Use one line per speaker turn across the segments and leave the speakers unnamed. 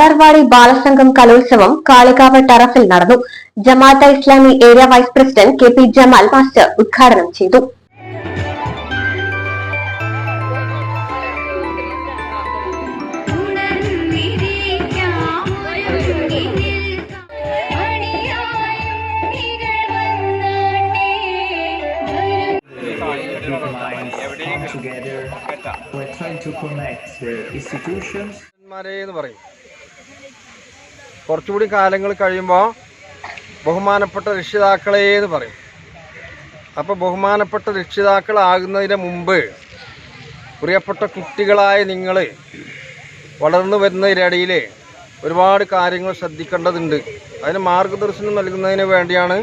Pookkottumpadam
Malarvadi Balasangham കലോത്സവം കാളികാവ് ടറഫിൽ നടന്നു. Jamaat Islami area vice president K P Jamal master ഉദ്ഘാടനം ചെയ്തു.
Together. We're trying to connect institutions.
കുറച്ചുകൂടി കാലങ്ങൾ കഴിയുമ്പോൾ ബഹുമാനപ്പെട്ട രക്ഷിതാക്കളെ എന്ന് പറയും. അപ്പോൾ ബഹുമാനപ്പെട്ട രക്ഷിതാക്കളാകുന്നതിന് മുമ്പ് പ്രിയപ്പെട്ട കുട്ടികളായ നിങ്ങൾ വളർന്നു വരുന്നതിനിടയിൽ ഒരുപാട് കാര്യങ്ങൾ ശ്രദ്ധിക്കേണ്ടതുണ്ട്. അതിന് മാർഗദർശനം നൽകുന്നതിന് വേണ്ടിയാണ്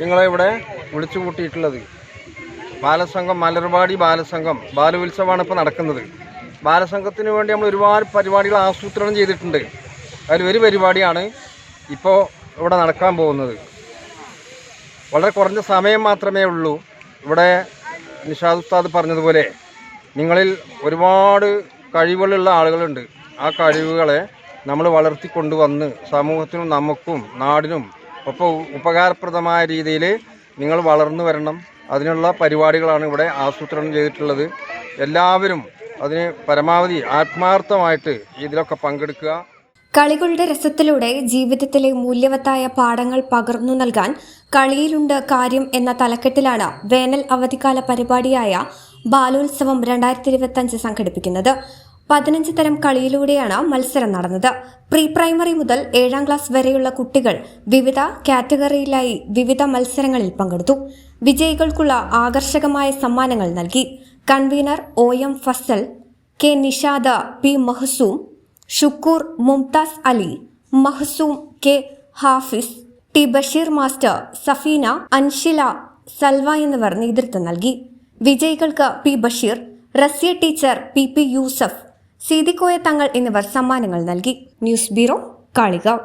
നിങ്ങളെ ഇവിടെ വിളിച്ചു കൂട്ടിയിട്ടുള്ളത്. ബാലസംഘം മലർവാടി ബാലസംഘം ബാലോത്സവമാണ് ഇപ്പോൾ നടക്കുന്നത്. ബാലസംഘത്തിന് വേണ്ടി നമ്മൾ ഒരുപാട് പരിപാടികൾ ആസൂത്രണം ചെയ്തിട്ടുണ്ട്. അതിൽ ഒരു പരിപാടിയാണ് ഇപ്പോൾ ഇവിടെ നടക്കാൻ പോകുന്നത്. വളരെ കുറഞ്ഞ സമയം മാത്രമേ ഉള്ളൂ. ഇവിടെ നിഷാദ് ഉസ്താദ് പറഞ്ഞതുപോലെ നിങ്ങളിൽ ഒരുപാട് കഴിവുകളുള്ള ആളുകളുണ്ട്. ആ കഴിവുകളെ നമ്മൾ വളർത്തിക്കൊണ്ടുവന്ന് സമൂഹത്തിനും നമുക്കും നാടിനും ഒപ്പം ഉപകാരപ്രദമായ രീതിയിൽ നിങ്ങൾ വളർന്നു വരണം. അതിനുള്ള പരിപാടികളാണ് ഇവിടെ ആസൂത്രണം ചെയ്തിട്ടുള്ളത്. എല്ലാവരും അതിന് പരമാവധി ആത്മാർത്ഥമായിട്ട് ഇതിലൊക്കെ പങ്കെടുക്കുക.
കളികളുടെ രസത്തിലൂടെ ജീവിതത്തിലെ മൂല്യവത്തായ പാഠങ്ങൾ പകർന്നു നൽകാൻ കളിയിലുണ്ട് കാര്യം എന്ന തലക്കെട്ടിലാണ് വേനൽ അവധിക്കാല പരിപാടിയായ ബാലോത്സവം രണ്ടായിരത്തി ഇരുപത്തിയഞ്ച് സംഘടിപ്പിക്കുന്നത്. പതിനഞ്ച് തരം കളിയിലൂടെയാണ് മത്സരം നടന്നത്. പ്രീ പ്രൈമറി മുതൽ ഏഴാം ക്ലാസ് വരെയുള്ള കുട്ടികൾ വിവിധ കാറ്റഗറിയിലായി വിവിധ മത്സരങ്ങളിൽ പങ്കെടുത്തു. വിജയികൾക്കുള്ള ആകർഷകമായ സമ്മാനങ്ങൾ നൽകി. Convener O M Fasal K Nishada P Mahasoom Shukkoor Mumtaz Ali Mahasoom K Hafis T Basheer master Safeena Anshila Salva എന്നിവർ നേതൃത്വം നൽകി. വിജയികൾക്ക് P Basheer Raziya teacher P P Yusuf Seethikoya Thangal എന്നിവർ സമ്മാനങ്ങൾ നൽകി. News bureau Kalikavu.